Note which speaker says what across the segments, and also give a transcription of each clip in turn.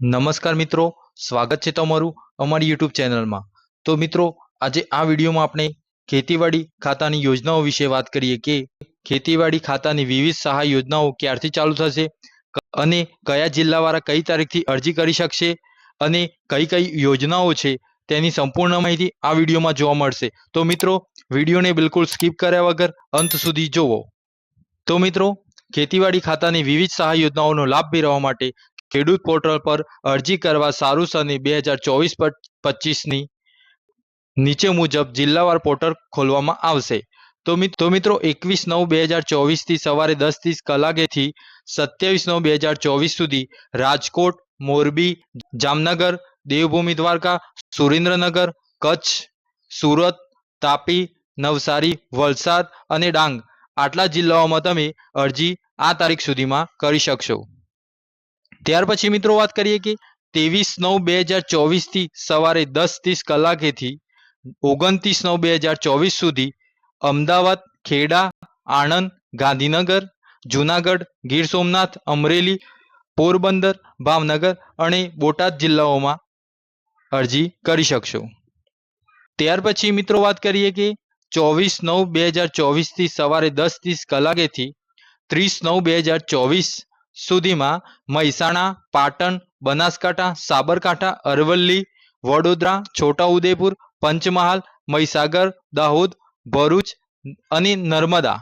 Speaker 1: નમસ્કાર મિત્રો, સ્વાગત છે તમારું અમારી યુટ્યુબ ચેનલમાં. તો મિત્રો, આજે આ વિડીયોમાં આપણે ખેતીવાડી ખાતાની યોજનાઓ વિશે વાત કરીએ કે ખેતીવાડી ખાતાની વિવિધ સહાય યોજનાઓ ક્યારથી ચાલુ થશે, અને કયા જિલ્લાવાળા કઈ તારીખથી અરજી કરી શકશે, અને કઈ કઈ યોજનાઓ છે તેની સંપૂર્ણ માહિતી આ વિડીયોમાં જોવા મળશે. તો મિત્રો, વિડીયોને બિલકુલ સ્કીપ કર્યા વગર અંત સુધી જુઓ તો મિત્રો, ખેતીવાડી ખાતાની વિવિધ સહાય યોજનાઓનો લાભ મેળવવા માટે ખેડૂત પોર્ટલ પર અરજી કરવા સારું સની બે હજાર ચોવીસ પચીસની નીચે મુજબ જિલ્લાવાર પોર્ટલ ખોલવામાં આવશે. તો તો મિત્રો એકવીસ નવ બે હજાર ચોવીસથી સવારે દસ ત્રીસ કલાકેથી સત્યાવીસ નવ બે હજાર ચોવીસ સુધી રાજકોટ, મોરબી, જામનગર, દેવભૂમિ દ્વારકા, સુરેન્દ્રનગર, કચ્છ, સુરત, તાપી, નવસારી, વલસાડ અને ડાંગ આટલા જિલ્લાઓમાં તમે અરજી આ તારીખ સુધીમાં કરી શકશો. ત્યાર પછી મિત્રો વાત કરીએ કે ત્રેવીસ નવ બે હજાર ચોવીસથી સવારે દસ ત્રીસ કલાકેથી ઓગણત્રીસ નવ બે હજાર ચોવીસ સુધી અમદાવાદ, ખેડા, આણંદ, ગાંધીનગર, જુનાગઢ, ગીર સોમનાથ, અમરેલી, પોરબંદર, ભાવનગર અને બોટાદ જિલ્લાઓમાં અરજી કરી શકશો. ત્યાર પછી મિત્રો વાત કરીએ કે ચોવીસ નવ બે હજાર ચોવીસથી સવારે દસ ત્રીસ કલાકેથી ત્રીસ નવ બે હજાર ચોવીસ સુધીમાં મહેસાણા, પાટણ, બનાસકાંઠા, સાબરકાંઠા, અરવલ્લી, વડોદરા, છોટાઉદેપુર, પંચમહાલ, મહીસાગર, દાહોદ, ભરૂચ અને નર્મદા.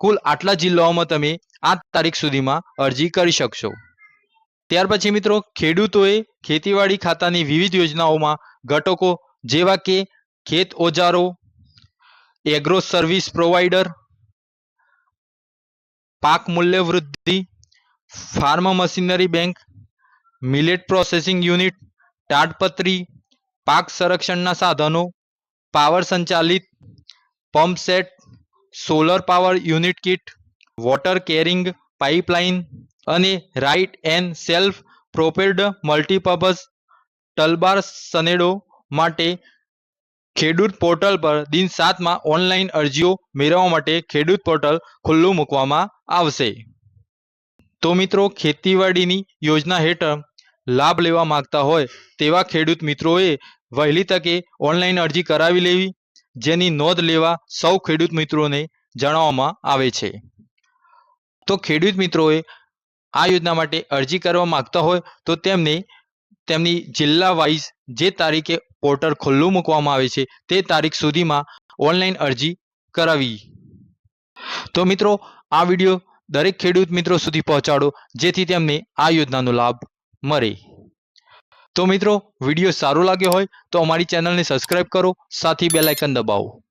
Speaker 1: કુલ આટલા જિલ્લાઓમાં તમે આ તારીખ સુધીમાં અરજી કરી શકશો. ત્યાર પછી મિત્રો, ખેડૂતોએ ખેતીવાડી ખાતાની વિવિધ યોજનાઓમાં ઘટકો જેવા કે ખેત ઓજારો એગ્રો સર્વિસ પ્રોવાઈડર પાક મૂલ્ય વૃદ્ધિ farm machinery bank, millet processing unit, તાડપત્રી, પાક સંરક્ષણના સાધનો, પાવર સંચાલિત, pump set, solar power unit kit, water carrying pipeline અને right and self propelled multipurpose toolbar Sanedo માટે ખેડૂત પોર્ટલ પર દિન સાતમાં ઓનલાઈન અરજીઓ મેળવવા માટે ખેડૂત પોર્ટલ ખુલ્લું મૂકવામાં આવશે. તો મિત્રો ખેતીવાડીની યોજના હેઠળ લાભ લેવા માંગતા હોય તેવા ખેડૂત મિત્રોએ વહેલી તકે ઓનલાઈન અરજી કરાવી લેવી, જેની નોંધ લેવા સૌ ખેડૂત મિત્રોને જણાવવામાં આવે છે. તો ખેડૂત મિત્રોએ આ યોજના માટે અરજી કરવા માંગતા હોય તો તેમને તેમની જિલ્લા વાઇઝ જે તારીખે પોર્ટલ ખુલ્લું મૂકવામાં આવે છે તે તારીખ સુધીમાં ઓનલાઈન અરજી કરાવી. તો મિત્રો, આ વીડિયો દરેક ખેડૂત મિત્રો સુધી પહોંચાડો, જેથી તેમને આ યોજનાનો લાભ મળે. તો મિત્રો, વીડિયો સારો લાગ્યો હોય તો અમારી ચેનલને સબસ્ક્રાઇબ કરો, સાથે બેલ દબાવો.